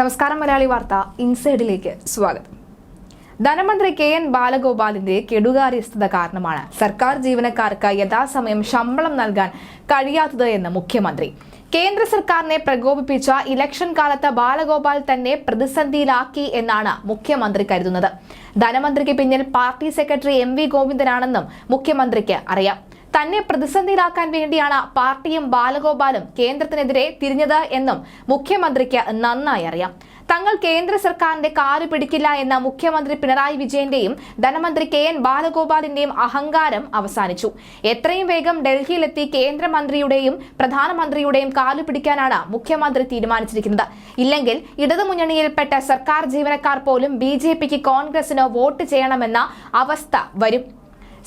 നമസ്കാരം മലയാളി വാർത്ത ഇൻസൈഡിലേക്ക് സ്വാഗതം. ധനമന്ത്രി കെ എൻ ബാലഗോപാലിന്റെ കെടുകാര്യസ്ഥത കാരണമാണ് സർക്കാർ ജീവനക്കാർക്ക് യഥാസമയം ശമ്പളം നൽകാൻ കഴിയാത്തത് എന്ന് മുഖ്യമന്ത്രി. കേന്ദ്ര സർക്കാരിനെ പ്രകോപിപ്പിച്ച ഇലക്ഷൻ കാലത്ത് ബാലഗോപാൽ തന്നെ പ്രതിസന്ധിയിലാക്കി എന്നാണ് മുഖ്യമന്ത്രി കരുതുന്നത്. ധനമന്ത്രിക്ക് പിന്നിൽ പാർട്ടി സെക്രട്ടറി എം വി ഗോവിന്ദനാണെന്നും മുഖ്യമന്ത്രിക്ക് അറിയാം. തന്നെ പ്രതിസന്ധിയിലാക്കാൻ വേണ്ടിയാണ് പാർട്ടിയും ബാലഗോപാലും കേന്ദ്രത്തിനെതിരെ തിരിഞ്ഞത് എന്നും മുഖ്യമന്ത്രിക്ക് നന്നായി അറിയാം. തങ്ങൾ കേന്ദ്ര സർക്കാരിന്റെ കാൽ പിടിക്കില്ല എന്ന മുഖ്യമന്ത്രി പിണറായി വിജയന്റെയും ധനമന്ത്രി കെ എൻ ബാലഗോപാലിന്റെയും അഹങ്കാരം അവസാനിച്ചു. എത്രയും വേഗം ഡൽഹിയിലെത്തി കേന്ദ്രമന്ത്രിയുടെയും പ്രധാനമന്ത്രിയുടെയും കാൽ പിടിക്കാനാണ് മുഖ്യമന്ത്രി തീരുമാനിച്ചിരിക്കുന്നത്. ഇല്ലെങ്കിൽ ഇടതുമുന്നണിയിൽപ്പെട്ട സർക്കാർ ജീവനക്കാർ പോലും ബി കോൺഗ്രസിന് വോട്ട് ചെയ്യണമെന്ന അവസ്ഥ വരും.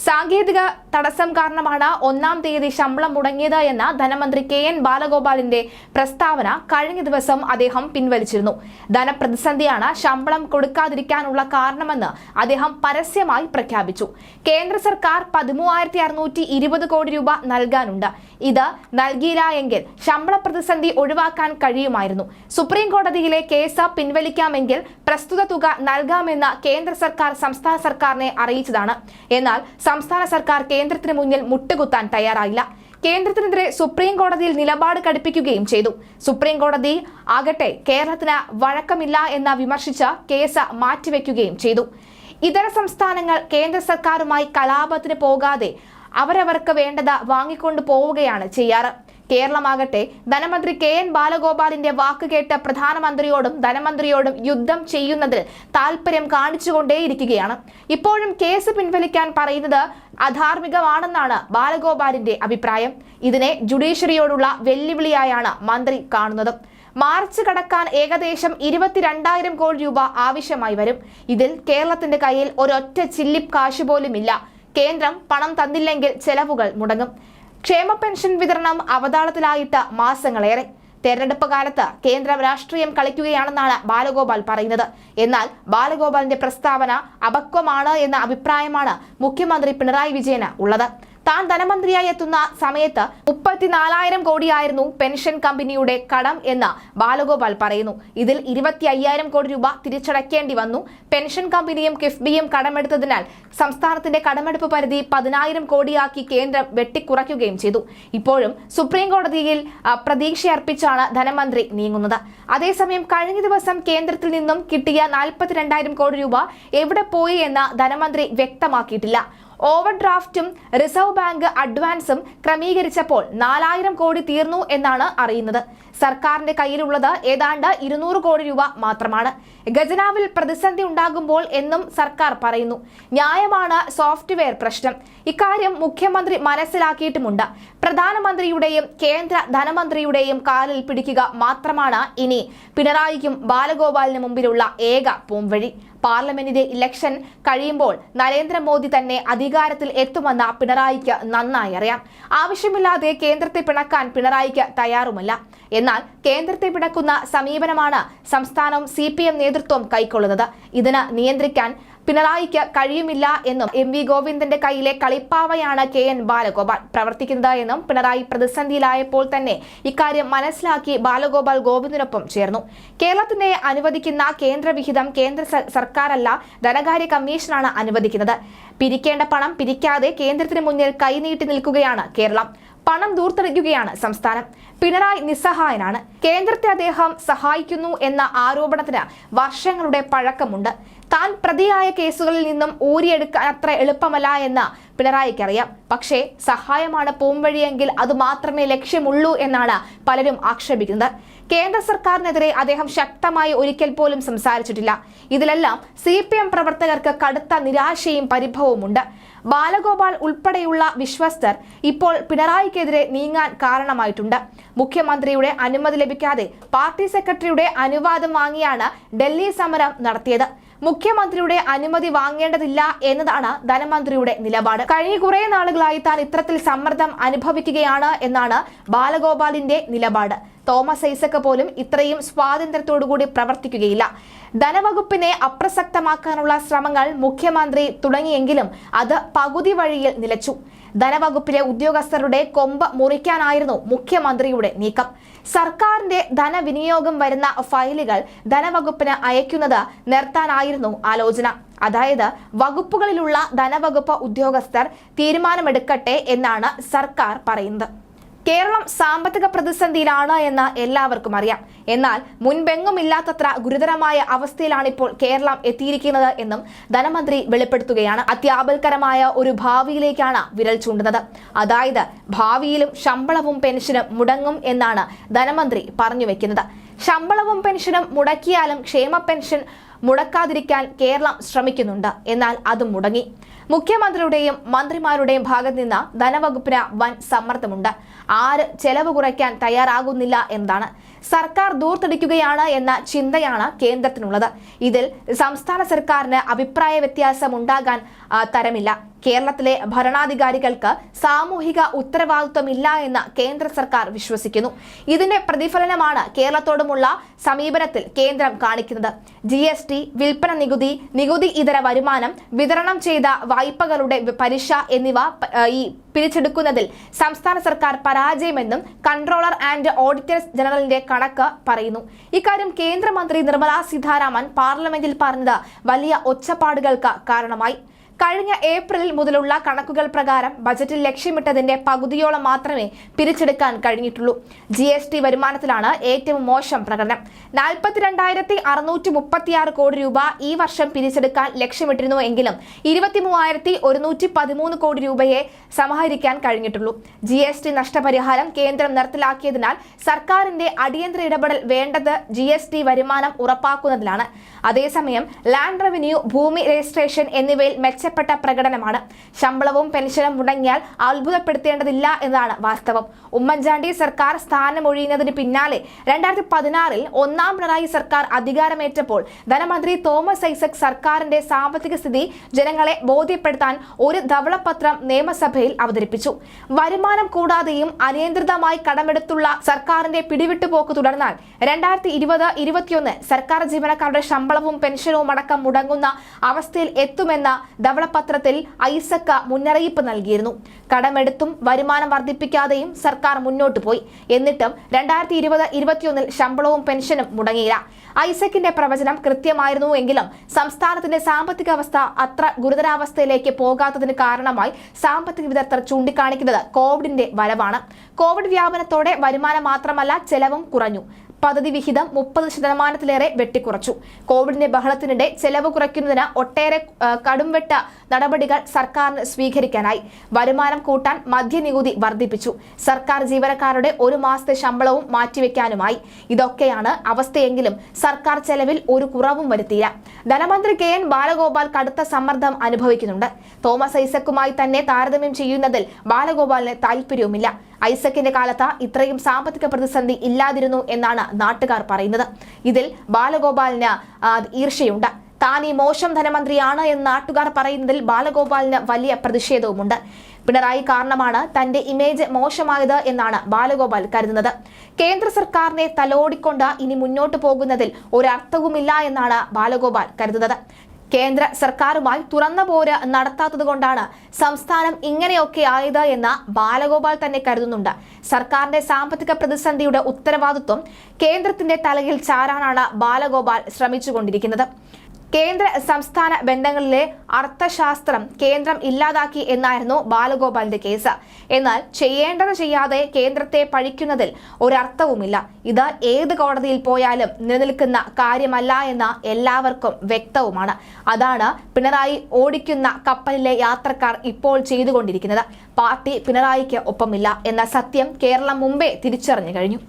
സാങ്കേതിക തടസ്സം കാരണമാണ് ഒന്നാം തീയതി ശമ്പളം മുടങ്ങിയത് എന്ന ധനമന്ത്രി കെ എൻ ബാലഗോപാലിന്റെ പ്രസ്താവന കഴിഞ്ഞ ദിവസം അദ്ദേഹം പിൻവലിച്ചിരുന്നു. ധനപ്രതിസന്ധിയാണ് ശമ്പളം കൊടുക്കാതിരിക്കാനുള്ള കാരണമെന്ന് അദ്ദേഹം പരസ്യമായി പ്രഖ്യാപിച്ചു. കേന്ദ്ര സർക്കാർ പതിമൂവായിരത്തി അറുന്നൂറ്റി ഇരുപത് കോടി രൂപ നൽകാനുണ്ട്. ഇത് നൽകിയില്ല എങ്കിൽ ശമ്പള പ്രതിസന്ധി ഒഴിവാക്കാൻ കഴിയുമായിരുന്നു. സുപ്രീം കോടതിയിലെ കേസ് പിൻവലിക്കാമെങ്കിൽ പ്രസ്തുത തുക നൽകാമെന്ന് കേന്ദ്ര സർക്കാർ സംസ്ഥാന സർക്കാരിനെ അറിയിച്ചതാണ്. എന്നാൽ സംസ്ഥാന സർക്കാർ കേന്ദ്രത്തിന് മുന്നിൽ മുട്ടുകുത്താൻ തയ്യാറായില്ല. കേന്ദ്രത്തിനെതിരെ സുപ്രീം കോടതിയിൽ നിലപാട് കടുപ്പിക്കുകയും ചെയ്തു. സുപ്രീം കോടതി ആകട്ടെ കേരളത്തിന് വഴക്കമില്ല എന്ന് വിമർശിച്ച കേസ് മാറ്റിവെക്കുകയും ചെയ്തു. ഇതര സംസ്ഥാനങ്ങൾ കേന്ദ്ര സർക്കാരുമായി കലാപത്തിന് പോകാതെ അവരവർക്ക് വേണ്ടത് വാങ്ങിക്കൊണ്ടു പോവുകയാണ് ചെയ്യാറ്. കേരളമാകട്ടെ. ധനമന്ത്രി കെ എൻ ബാലഗോപാലിന്റെ വാക്ക് കേട്ട് പ്രധാനമന്ത്രിയോടും ധനമന്ത്രിയോടും യുദ്ധം ചെയ്യുന്നതിൽ താല്പര്യം കാണിച്ചുകൊണ്ടേയിരിക്കുകയാണ്. ഇപ്പോഴും കേസ് പിൻവലിക്കാൻ പറയുന്നത് അധാർമികമാണെന്നാണ് ബാലഗോപാലിന്റെ അഭിപ്രായം. ഇതിനെ ജുഡീഷ്യറിയോടുള്ള വെല്ലുവിളിയായാണ് മന്ത്രി കാണുന്നത്. മാർച്ച് കടക്കാൻ ഏകദേശം ഇരുപത്തിരണ്ടായിരം കോടി രൂപ ആവശ്യമായി വരും. ഇതിൽ കേരളത്തിന്റെ കയ്യിൽ ഒരൊറ്റ ചില്ലിപ്പ് കാശ് പോലുമില്ല. കേന്ദ്രം പണം തന്നില്ലെങ്കിൽ ചെലവുകൾ മുടങ്ങും. ക്ഷേമ പെൻഷൻ വിതരണം അവതാളത്തിലായിട്ട് മാസങ്ങളേറെ. തെരഞ്ഞെടുപ്പ് കാലത്ത് കേന്ദ്രം രാഷ്ട്രീയം കളിക്കുകയാണെന്നാണ് ബാലഗോപാൽ പറയുന്നത്. എന്നാൽ ബാലഗോപാലിന്റെ പ്രസ്താവന അപക്വമാണ് എന്ന അഭിപ്രായമാണ് മുഖ്യമന്ത്രി പിണറായി വിജയന് ഉള്ളത്. താൻ ധനമന്ത്രിയായി എത്തുന്ന സമയത്ത് മുപ്പത്തിനാലായിരം കോടിയായിരുന്നു പെൻഷൻ കമ്പനിയുടെ കടം എന്ന് ബാലഗോപാൽ പറയുന്നു. ഇതിൽ ഇരുപത്തി അയ്യായിരം കോടി രൂപ തിരിച്ചടയ്ക്കേണ്ടി വന്നു. പെൻഷൻ കമ്പനിയും കിഫ്ബിയും കടമെടുത്തതിനാൽ സംസ്ഥാനത്തിന്റെ കടമെടുപ്പ് പരിധി പതിനായിരം കോടിയാക്കി കേന്ദ്രം വെട്ടിക്കുറയ്ക്കുകയും ചെയ്തു. ഇപ്പോഴും സുപ്രീം കോടതിയിൽ പ്രതീക്ഷയർപ്പിച്ചാണ് ധനമന്ത്രി നീങ്ങുന്നത്. അതേസമയം കഴിഞ്ഞ ദിവസം കേന്ദ്രത്തിൽ നിന്നും കിട്ടിയ നാൽപ്പത്തിരണ്ടായിരം കോടി രൂപ എവിടെ പോയി എന്ന് ധനമന്ത്രി വ്യക്തമാക്കിയിട്ടില്ല. ഓവർ ഡ്രാഫ്റ്റും റിസർവ് ബാങ്ക് അഡ്വാൻസും ക്രമീകരിച്ചപ്പോൾ നാലായിരം കോടി തീർന്നു എന്നാണ് അറിയുന്നത്. സർക്കാരിന്റെ കയ്യിലുള്ളത് ഏതാണ്ട് ഇരുന്നൂറ് കോടി രൂപ മാത്രമാണ്. ഖജനാവിൽ പ്രതിസന്ധി ഉണ്ടാകുമ്പോൾ എന്നും സർക്കാർ പറയുന്നു. ന്യായമാണ് സോഫ്റ്റ്വെയർ പ്രശ്നം. ഇക്കാര്യം മുഖ്യമന്ത്രി മനസ്സിലാക്കിയിട്ടുമുണ്ട്. പ്രധാനമന്ത്രിയുടെയും കേന്ദ്ര ധനമന്ത്രിയുടെയും കാലിൽ പിടിക്കുക മാത്രമാണ് ഇനി പിണറായിക്കും ബാലഗോപാലിന് മുമ്പിലുള്ള ഏക പോംവഴി. പാർലമെന്റിന്റെ ഇലക്ഷൻ കഴിയുമ്പോൾ നരേന്ദ്രമോദി തന്നെ അധികാരത്തിൽ എത്തുമെന്ന പിണറായിക്ക് നന്നായി അറിയാം. ആവശ്യമില്ലാതെ കേന്ദ്രത്തെ പിണക്കാൻ പിണറായിക്ക് തയ്യാറുമല്ല. എന്നാൽ കേന്ദ്രത്തെ പിണക്കുന്ന സമീപനമാണ് സംസ്ഥാനവും സി നേതൃത്വം കൈക്കൊള്ളുന്നത്. ഇതിന് നിയന്ത്രിക്കാൻ പിണറായിക്ക് കഴിയുമില്ല എന്നും എം വി ഗോവിന്ദന്റെ കയ്യിലെ കളിപ്പാവയാണ് കെ എൻ ബാലഗോപാൽ പ്രവർത്തിക്കുന്നത് എന്നും പിണറായി പ്രതിസന്ധിയിലായപ്പോൾ തന്നെ ഇക്കാര്യം മനസ്സിലാക്കി ബാലഗോപാൽ ഗോവിന്ദിനൊപ്പം ചേർന്നു. കേരളത്തിന്റെ അനുവദിക്കുന്ന കേന്ദ്ര വിഹിതം കേന്ദ്ര സർക്കാരല്ല ധനകാര്യ കമ്മീഷനാണ് അനുവദിക്കുന്നത്. പിരിക്കേണ്ട പണം പിരിക്കാതെ കേന്ദ്രത്തിന് മുന്നിൽ കൈനീട്ടി നിൽക്കുകയാണ് കേരളം. പണം ദൂർത്തെടുക്കുകയാണ് സംസ്ഥാനം. പിണറായി നിസ്സഹായനാണ്. കേന്ദ്രത്തെ അദ്ദേഹം സഹായിക്കുന്നു എന്ന ആരോപണത്തിന് വർഷങ്ങളുടെ പഴക്കമുണ്ട്. താൻ പ്രതിയായ കേസുകളിൽ നിന്നും ഊരിയെടുക്കാൻ അത്ര എളുപ്പമല്ല എന്ന് പിണറായിക്കറിയാം. പക്ഷേ സഹായമാണ് പോംവഴിയെങ്കിൽ അത് മാത്രമേ ലക്ഷ്യമുള്ളൂ എന്നാണ് പലരും ആക്ഷേപിക്കുന്നത്. കേന്ദ്ര സർക്കാരിനെതിരെ അദ്ദേഹം ശക്തമായി ഒരിക്കൽ പോലും സംസാരിച്ചിട്ടില്ല. ഇതിലെല്ലാം സി പി എം പ്രവർത്തകർക്ക് കടുത്ത നിരാശയും പരിഭവവുമുണ്ട്. ബാലഗോപാൽ ഉൾപ്പെടെയുള്ള വിശ്വസ്തർ ഇപ്പോൾ പിണറായിക്കെതിരെ നീങ്ങാൻ കാരണമായിട്ടുണ്ട്. മുഖ്യമന്ത്രിയുടെ അനുമതി ലഭിക്കാതെ പാർട്ടി സെക്രട്ടറിയുടെ അനുവാദം വാങ്ങിയാണ് ഡൽഹി സമരം നടത്തിയത്. മുഖ്യമന്ത്രിയുടെ അനുമതി വാങ്ങേണ്ടതില്ല എന്നതാണ് ധനമന്ത്രിയുടെ നിലപാട്. കഴിഞ്ഞ കുറെ നാളുകളായി താൻ ഇത്തരത്തിൽ സമ്മർദ്ദം അനുഭവിക്കുകയാണ് എന്നാണ് ബാലഗോപാലിന്റെ നിലപാട്. തോമസ് ഐസക് പോലും ഇത്രയും സ്വാതന്ത്ര്യത്തോടുകൂടി പ്രവർത്തിക്കുകയില്ല. ധനവകുപ്പിനെ അപ്രസക്തമാക്കാനുള്ള ശ്രമങ്ങൾ മുഖ്യമന്ത്രി തുടങ്ങിയെങ്കിലും അത് പകുതി വഴിയിൽ നിലച്ചു. ധനവകുപ്പിലെ ഉദ്യോഗസ്ഥരുടെ കൊമ്പ് മുറിക്കാനായിരുന്നു മുഖ്യമന്ത്രിയുടെ നീക്കം. സർക്കാരിന്റെ ധനവിനിയോഗം വരുന്ന ഫയലുകൾ ധനവകുപ്പിന് അയക്കുന്നത് നിർത്താനായിരുന്നു ആലോചന. അതായത് വകുപ്പുകളിലുള്ള ധനവകുപ്പ് ഉദ്യോഗസ്ഥർ തീരുമാനമെടുക്കട്ടെ എന്നാണ് സർക്കാർ പറയുന്നത്. കേരളം സാമ്പത്തിക പ്രതിസന്ധിയിലാണ് എന്ന് എല്ലാവർക്കും അറിയാം. എന്നാൽ മുൻപെങ്ങുമില്ലാത്തത്ര ഗുരുതരമായ അവസ്ഥയിലാണിപ്പോൾ കേരളം എത്തിയിരിക്കുന്നത് എന്നും ധനമന്ത്രി വെളിപ്പെടുത്തുകയാണ്. അത്യാപൽക്കരമായ ഒരു ഭാവിയിലേക്കാണ് വിരൽ ചൂണ്ടുന്നത്. അതായത് ഭാവിയിലും ശമ്പളവും പെൻഷനും മുടങ്ങും എന്നാണ് ധനമന്ത്രി പറഞ്ഞു വെക്കുന്നത്. ശമ്പളവും പെൻഷനും മുടക്കിയാലും ക്ഷേമ പെൻഷൻ മുടക്കാതിരിക്കാൻ കേരളം ശ്രമിക്കുന്നുണ്ട്. എന്നാൽ അത് മുടങ്ങി. മുഖ്യമന്ത്രിയുടെയും മന്ത്രിമാരുടെയും ഭാഗത്ത് നിന്ന് ധനവകുപ്പിന് വൻ സമ്മർദ്ദമുണ്ട്. ആര് ചെലവ് കുറയ്ക്കാൻ തയ്യാറാകുന്നില്ല എന്നതാണ്. സർക്കാർ ദൂർത്തടിക്കുകയാണ് എന്ന ചിന്തയാണ് കേന്ദ്രത്തിനുള്ളത്. ഇതിൽ സംസ്ഥാന സർക്കാരിന് അഭിപ്രായ വ്യത്യാസം ഉണ്ടാകാൻ തരമില്ല. കേരളത്തിലെ ഭരണാധികാരികൾക്ക് സാമൂഹിക ഉത്തരവാദിത്വമില്ല എന്ന് കേന്ദ്ര സർക്കാർ വിശ്വസിക്കുന്നു. ഇതിന്റെ പ്രതിഫലനമാണ് കേരളത്തോടുമുള്ള സമീപനത്തിൽ കേന്ദ്രം കാണിക്കുന്നത്. ജി എസ് ടി വിൽപ്പന നികുതി നികുതി ഇതര വരുമാനം വിതരണം ചെയ്ത വായ്പകളുടെ പലിശ എന്നിവ ഈ പിരിച്ചെടുക്കുന്നതിൽ സംസ്ഥാന സർക്കാർ പരാജയമെന്നും കൺട്രോളർ ആൻഡ് ഓഡിറ്റർ ജനറലിന്റെ കണക്ക് പറയുന്നു. ഇക്കാര്യം കേന്ദ്രമന്ത്രി നിർമ്മലാ സീതാരാമൻ പാർലമെന്റിൽ പറഞ്ഞത് വലിയ ഒച്ചപ്പാടുകൾക്ക് കാരണമായി. കഴിഞ്ഞ ഏപ്രിൽ മുതലുള്ള കണക്കുകൾ പ്രകാരം ബജറ്റിൽ ലക്ഷ്യമിട്ടതിന്റെ പകുതിയോളം മാത്രമേ പിരിച്ചെടുക്കാൻ കഴിഞ്ഞിട്ടുള്ളൂ. ജി എസ് ടി വരുമാനത്തിലാണ് ഏറ്റവും മോശം പ്രകടനം. നാൽപ്പത്തിരണ്ടായിരത്തി അറുന്നൂറ്റി മുപ്പത്തിയാറ് കോടി രൂപ ഈ വർഷം പിരിച്ചെടുക്കാൻ ലക്ഷ്യമിട്ടിരുന്നു എങ്കിലും ഇരുപത്തിമൂവായിരത്തി ഒരുന്നൂറ്റി പതിമൂന്ന് കോടി രൂപയെ സമാഹരിക്കാൻ കഴിഞ്ഞിട്ടുള്ളൂ. ജി എസ് ടി നഷ്ടപരിഹാരം കേന്ദ്രം നിർത്തലാക്കിയതിനാൽ സർക്കാരിന്റെ അടിയന്തര ഇടപെടൽ വേണ്ടത് ജി എസ് ടി വരുമാനം ഉറപ്പാക്കുന്നതിലാണ്. അതേസമയം ലാൻഡ് റവന്യൂ ഭൂമി രജിസ്ട്രേഷൻ എന്നിവയിൽ മെച്ച മെച്ചപ്പെട്ട പ്രകടനമാണ്. ശമ്പളവും പെൻഷനും മുടങ്ങിയാൽ അത്ഭുതപ്പെടുത്തേണ്ടതില്ല എന്നാണ് വാസ്തവം. ഉമ്മൻചാണ്ടി സർക്കാർ സ്ഥാനമൊഴിയുന്നതിന് പിന്നാലെ രണ്ടായിരത്തി പതിനാറിൽ ഒന്നാം പിണറായി സർക്കാർ അധികാരമേറ്റപ്പോൾ ധനമന്ത്രി തോമസ് ഐസക് സർക്കാരിന്റെ സാമ്പത്തിക സ്ഥിതി ജനങ്ങളെ ബോധ്യപ്പെടുത്താൻ ഒരു ധവളപത്രം നിയമസഭയിൽ അവതരിപ്പിച്ചു. വരുമാനം കൂടാതെയും അനിയന്ത്രിതമായി കടമെടുത്തുള്ള സർക്കാരിന്റെ പിടിവിട്ടുപോക്ക് തുടർന്നാൽ രണ്ടായിരത്തി ഇരുപത് ഇരുപത്തിയൊന്ന് സർക്കാർ ജീവനക്കാരുടെ ശമ്പളവും പെൻഷനും അടക്കം മുടങ്ങുന്ന അവസ്ഥയിൽ എത്തുമെന്ന ധവളപത്രത്തിൽ ഐസക്ക മുന്നറിയിപ്പ് നൽകിയിരുന്നു. കടമെടുത്തും വരുമാനം വർദ്ധിപ്പിക്കാതെയും സർക്കാർ മുന്നോട്ട് പോയി. എന്നിട്ടും രണ്ടായിരത്തി ഇരുപത് ഇരുപത്തിയൊന്നിൽ ശമ്പളവും പെൻഷനും മുടങ്ങിയില്ല. ഐസക്കിന്റെ പ്രവചനം കൃത്യമായിരുന്നു എങ്കിലും സംസ്ഥാനത്തിന്റെ സാമ്പത്തിക അവസ്ഥ അത്ര ഗുരുതരാവസ്ഥയിലേക്ക് പോകാത്തതിന് കാരണമായി സാമ്പത്തിക വിദഗ്ധർ ചൂണ്ടിക്കാണിക്കുന്നത് കോവിഡിന്റെ വരവാണ്. കോവിഡ് വ്യാപനത്തോടെ വരുമാനം മാത്രമല്ല ചെലവും കുറഞ്ഞു. പദ്ധതി വിഹിതം മുപ്പത് ശതമാനത്തിലേറെ വെട്ടിക്കുറച്ചു. കോവിഡിന്റെ ബഹളത്തിനിടെ ചെലവ് കുറയ്ക്കുന്നതിന് ഒട്ടേറെ കടുംവെട്ട നടപടികൾ സർക്കാരിന് സ്വീകരിക്കാനായി. വരുമാനം കൂട്ടാൻ മദ്യനികുതി വർദ്ധിപ്പിച്ചു. സർക്കാർ ജീവനക്കാരുടെ ഒരു മാസത്തെ ശമ്പളവും മാറ്റിവെക്കാനുമായി. ഇതൊക്കെയാണ് അവസ്ഥയെങ്കിലും സർക്കാർ ചെലവിൽ ഒരു കുറവും വരുത്തിയില്ല. ധനമന്ത്രി കെ എൻ ബാലഗോപാൽ കടുത്ത സമ്മർദ്ദം അനുഭവിക്കുന്നുണ്ട്. തോമസ് ഐസക്കുമായി തന്നെ താരതമ്യം ചെയ്യുന്നതിൽ ബാലഗോപാലിന് താല്പര്യവുമില്ല ഐസക്കിന്റെ കാലത്ത് ഇത്രയും സാമ്പത്തിക പ്രതിസന്ധി ഇല്ലാതിരുന്നു എന്നാണ് നാട്ടുകാർ പറയുന്നത്. ഇതിൽ ബാലഗോപാലിന് ഈർഷ്യയുണ്ട്. താൻ ഈ മോശം ധനമന്ത്രിയാണ് എന്ന് നാട്ടുകാർ പറയുന്നതിൽ ബാലഗോപാലിന് വലിയ പ്രതിഷേധവുമുണ്ട്. പിണറായി കാരണമാണ് തന്റെ ഇമേജ് മോശമായത് എന്നാണ് ബാലഗോപാൽ കരുതുന്നത്. കേന്ദ്ര സർക്കാരിനെ തലോടിക്കൊണ്ട് ഇനി മുന്നോട്ട് പോകുന്നതിൽ ഒരർത്ഥവുമില്ല എന്നാണ് ബാലഗോപാൽ കരുതുന്നത്. കേന്ദ്ര സർക്കാരുമായി തുറന്ന പോര് നടത്താത്തതുകൊണ്ടാണ് സംസ്ഥാനം ഇങ്ങനെയൊക്കെ ആയത് എന്ന് ബാലഗോപാൽ തന്നെ കരുതുന്നുണ്ട്. സർക്കാരിന്റെ സാമ്പത്തിക പ്രതിസന്ധിയുടെ ഉത്തരവാദിത്വം കേന്ദ്രത്തിന്റെ തലയിൽ ചാരാനാണ് ബാലഗോപാൽ ശ്രമിച്ചുകൊണ്ടിരിക്കുന്നത്. കേന്ദ്ര സംസ്ഥാന ബന്ധങ്ങളിലെ അർത്ഥശാസ്ത്രം കേന്ദ്രം ഇല്ലാതാക്കി എന്നായിരുന്നു ബാലഗോപാലിന്റെ കേസ്. എന്നാൽ ചെയ്യേണ്ടത് ചെയ്യാതെ കേന്ദ്രത്തെ പഴിക്കുന്നതിൽ ഒരർത്ഥവുമില്ല. ഇത് ഏത് കോടതിയിൽ പോയാലും നിലനിൽക്കുന്ന കാര്യമല്ല എന്ന് എല്ലാവർക്കും വ്യക്തവുമാണ്. അതാണ് പിണറായി ഓടിക്കുന്ന കപ്പലിലെ യാത്രക്കാർ ഇപ്പോൾ ചെയ്തുകൊണ്ടിരിക്കുന്നത്. പാർട്ടി പിണറായിക്ക് ഒപ്പമില്ല എന്ന സത്യം കേരളം മുമ്പേ തിരിച്ചറിഞ്ഞു കഴിഞ്ഞു.